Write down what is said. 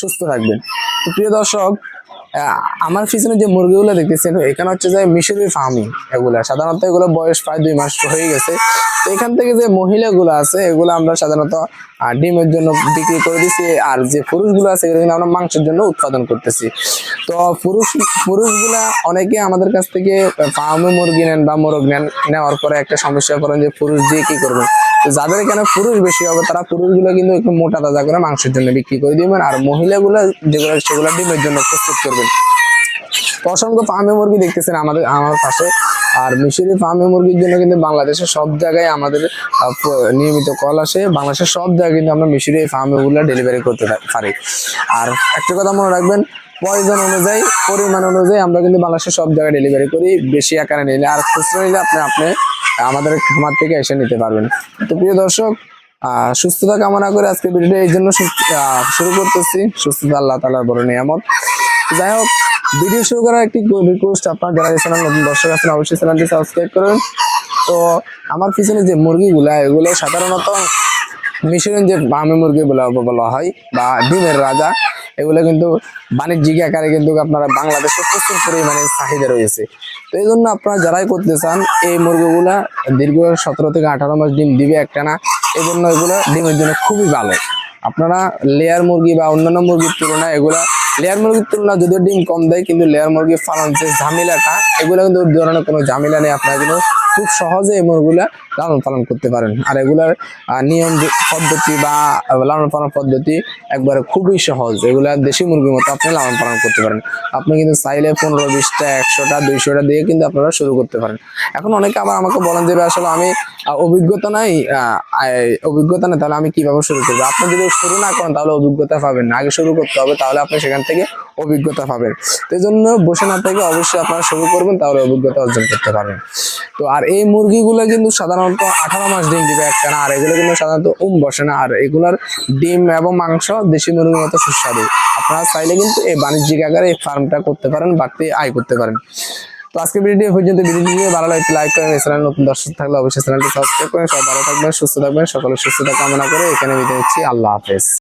সুস্থ থাকবেন। তো প্রিয় দর্শক আমার পিছনে যে মুরগিগুলো দেখতেছেন, এখানে হচ্ছে যে মিশরি ফার্মিং এগুলা। সাধারণত এগুলো বয়স প্রায় দুই মাস হয়ে গেছে। তো এখান থেকে যে মহিলাগুলো আছে, এগুলো আমরা সাধারণত ডিমের জন্য বিক্রি করে দিচ্ছি আর যে পুরুষগুলো আছে, এগুলো কিন্তু আমরা মাংসের জন্য উৎপাদন করতেছি। তো পুরুষ, পুরুষগুলা অনেকে আমাদের কাছ থেকে ফার্মে মুরগি নেন বা মোরগ নেন, নেওয়ার পরে একটা সমস্যা করেন যে পুরুষ দিয়ে কি করবেন? যাদের এখানে পুরুষ বেশি হবে, তারা পুরুষগুলো কিন্তু একটু মোটা তাজা করে মাংসের জন্য বিক্রি করে দিবেন, আর মহিলাগুলো যেগুলো, সেগুলো ডিমের জন্য প্রস্তুত করবেন। অসংখ্য ফার্মে মুরগি দেখতেছেন আমাদের, আমার পাশে। আর মিশরি ফার্মে মুরগির জন্য কিন্তু বাংলাদেশের সব জায়গায় আমাদের নিয়মিত কল আসে। বাংলাদেশের সব জায়গায় কিন্তু আমরা মিশরি ফার্মে গুলো ডেলিভারি করতে পারি। আর একটা কথা মনে রাখবেন প্রয়োজন অনুযায়ী, পরিমাণ অনুযায়ী আমরা কিন্তু বাংলাদেশের সব জায়গায় ডেলিভারি করি। বেশি আকারে নিলে আর খুচরো নিলে আপনি আপনি আমাদের খামার থেকে এসে নিতে পারবেন। তো প্রিয় দর্শক সুস্থতা কামনা করে আজকে ভিডিওটা এই জন্য শুরু করতেছি। সুস্থতা আল্লাহ তালার বড় নিয়ামত। যাই হোক, ভিডিও শুরু করার একটি রিকোয়েস্ট আপনার যারা চ্যানেল নতুন দর্শক আছেন, অবশ্যই চ্যানেলটি সাবস্ক্রাইব করুন। তো আমার পিছনে যে মুরগিগুলা, এগুলো সাধারণত মিশরের যে বামে মুরগি বলা হয়, বা ডিমের রাজা, এগুলো কিন্তু বাণিজ্যিক আকারে কিন্তু আপনারা বাংলাদেশে প্রচুর পরিমাণে চাহিদা রয়েছে। তো এই জন্য আপনারা যারাই করতে চান, এই মুরগিগুলা দীর্ঘ সতেরো থেকে আঠারো মাস ডিম দিবে একটা না, এই জন্য এগুলো ডিমের জন্য খুবই ভালো। আপনারা লেয়ার মুরগি বা অন্যান্য মুরগির তুলনায় এগুলা লেয়ার মুরগির তুলনায় যদিও ডিম কম দেয়, কিন্তু লেয়ার মুরগি পালন যে ঝামেলাটা, এগুলো কিন্তু ধরনের কোনো ঝামেলা নেই, আপনারা কিন্তু খুব সহজে এই মুরগুলা লালন পালন করতে পারেন। আর এগুলার নিয়ম পদ্ধতি বা লালন পালন পদ্ধতি একবারে খুবই সহজ। এগুলা দেশি মুরগির মতো আপনি লালন পালন করতে পারেন। আপনি কিন্তু চাইলে পনেরো বিশটা, একশোটা, দুইশোটা দিয়ে কিন্তু আপনারা শুরু করতে পারেন। এখন অনেকে আবার আমাকে বলেন যে আসলে আমি অভিজ্ঞতা নাই অভিজ্ঞতা নেই, তাহলে আমি কীভাবে শুরু করব? আপনি যদি শুরু না করেন, তাহলে অভিজ্ঞতা পাবেন না। আগে শুরু করতে হবে, তাহলে আপনি সেখান থেকে অভিজ্ঞতা পাবেন। এই জন্য বসে না থেকে অবশ্যই আপনারা শুরু করবেন, তাহলে অভিজ্ঞতা অর্জন করতে পারবেন। তো আর এই মুরগিগুলো কিন্তু সাধারণত আঠারো মাস ডিম দিবে একটা আর এগুলো কিন্তু সাধারণত উম বসে না। আর এগুলার ডিম এবং মাংস দেশি মুরগির মতো সুস্বাদু। আপনারা চাইলে কিন্তু এই বাণিজ্যিক আকারে এই ফার্মটা করতে পারেন, বাড়তি আয় করতে পারেন। তো আজকে ভিডিওটি এই পর্যন্ত। ভিডিওটি নিয়ে ভালো লাগলে লাইক করেন। এই চ্যানেল নতুন দর্শক থাকলে অবশ্যই চ্যানেলটি সাবস্ক্রাইব করেন। সব ভালো থাকবেন, সুস্থ থাকবেন। সকলের সুস্থতা কামনা করে এখানে বিদায় নিচ্ছি। আল্লাহ হাফেজ।